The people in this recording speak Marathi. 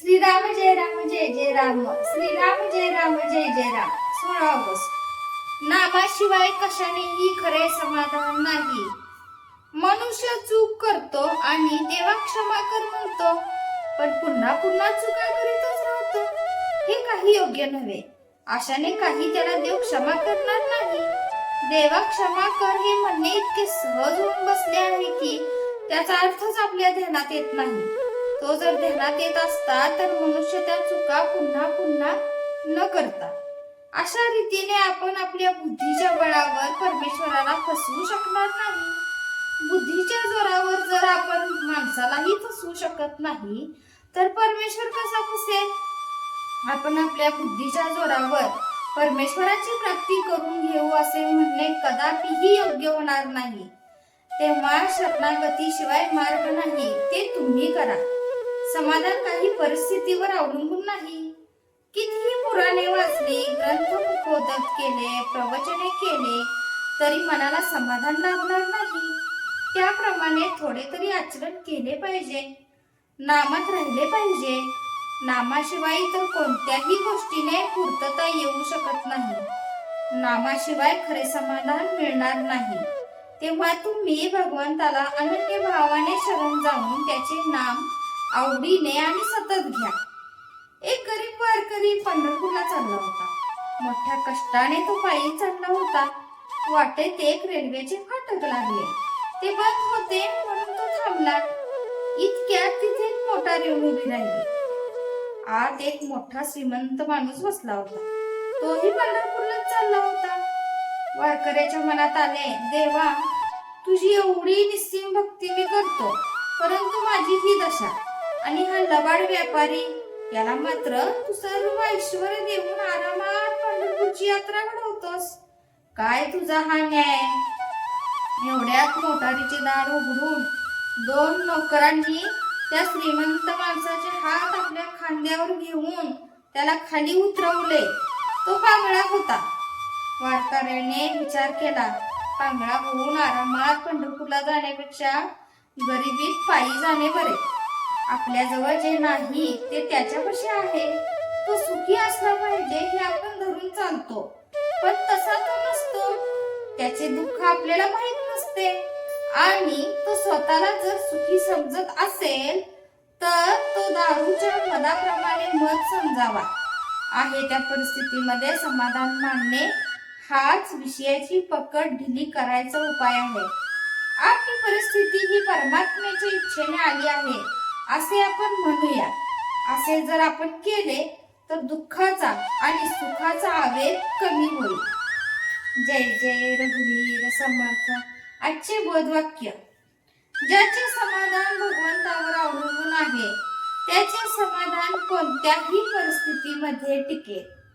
श्रीराम जय राम जय जय राम. श्रीराम जय राम जय जय राम. सोळा ऑगस्ट. नामाशिवाय कशानेही खरे समाधान नाही. मनुष्य चूक करतो आणि देवा क्षमा कर म्हणतो. पण पुन्हा पुन्हा चुका करीतच राहतो. हे काही योग्य नव्हे. अशाने काही त्याला देव क्षमा करणार नाही. देवा क्षमा कर हे म्हणणे इतके सहज होऊन बसले आहे की त्याचा अर्थच आपल्या ध्यानात येत नाही. तो जर ध्यानात येत असता तर मनुष्य त्या चुका पुन्हा पुन्हा न करता. अशा रीतीने आपण आपल्या बुद्धीच्या बळावर परमेश्वराला फसवू शकणार नाही. बुद्धीच्या जोरावर जर आपण माणसालाही फसवू शकत नाही तर परमेश्वर कसा फसेल? आपण आपल्या बुद्धीच्या जोरावर परमेश्वराची प्राप्ती करून घेऊ असे म्हणणे कदापिही योग्य होणार नाही. तेव्हा शरणागतीशिवाय मार्ग नाही ते तुम्ही करा. समाधान काही परिस्थितीवर अवलंबून नाही. कितीही पुराणे वाचले ग्रंथ मुखोदक केले प्रवचने केले तरी मनाला समाधान लाभणार नाही. त्याप्रमाणे थोडे तरी आचरण केले पाहिजे. नामात राहिले पाहिजे. नामाशिवाय तर कोणत्याही गोष्टीने पूर्तता येऊ शकत नाही. नामाशिवाय खरे समाधान मिळणार नाही. तेव्हा तुम्ही भगवंताला अनन्य भावाने शरण जाऊन त्याचे नाम आवडीने आणि सतत घ्या. एक गरीब वारकरी पंढरपूरला चालला होता. मोठ्या कष्टाने तो पायी चढला होता. वाटेत एक रेल्वेचे फाटक लागले. ते बंद होते म्हणून तो थांबला. इतक्यात तिथे एक मोटार येऊन उभी राहिली. आत एक मोठा श्रीमंत माणूस बसला होता. तोही पंढरपूरला चालला होता. वारकऱ्याच्या मनात आले देवा तुझी एवढी निस्सीम भक्ती मी करतो परंतु माझी ही दशा आणि हा लबाड व्यापारी याला मात्र तू सर्व ऐश्वर देऊन आरामात पंढरपूरची यात्रा घडवतोस. काय तुझा हा न्याय? एवढ्यात मोटारीचे दार उघडून दोन नोकरांनी त्या श्रीमंत माणसाचे हात आपल्या खांद्यावर घेऊन त्याला खाली उतरवले. तो पांगळा होता. वारकऱ्याने विचार केला पांगळा होऊन आरामात पंढरपूरला जाण्यापेक्षा गरिबीत पायी जाणे बरे. आपल्याजवळ जे नाही ते त्याच्यापाशी आहे. तो सुखी असला पाहिजे हे आपण धरून चालतो. पण तसा तो नसतो. त्याचे दुःख आपल्याला माहीत नसते. आणि तो स्वतःला जर सुखी समजत असेल तर तो दारूच्या मदाप्रमाणे मत समजावा. आहे त्या परिस्थितीमध्ये समाधान मानणे हाच विषयाची पकड ढिली करायचा उपाय आहे. आपली परिस्थिती ही परमात्म्याच्या इच्छेने आली आहे. असे आपण म्हणूया. असे जर आपण केले तर दुःखाचा आणि सुखाचा आवेग कमी होईल. जय जय रघुवीर समर्थ. आजचे बोधवाक्य. ज्याचे समाधान भगवंतावर अवलंबून आहे त्याचे समाधान कोणत्याही परिस्थितीमध्ये टिकेल.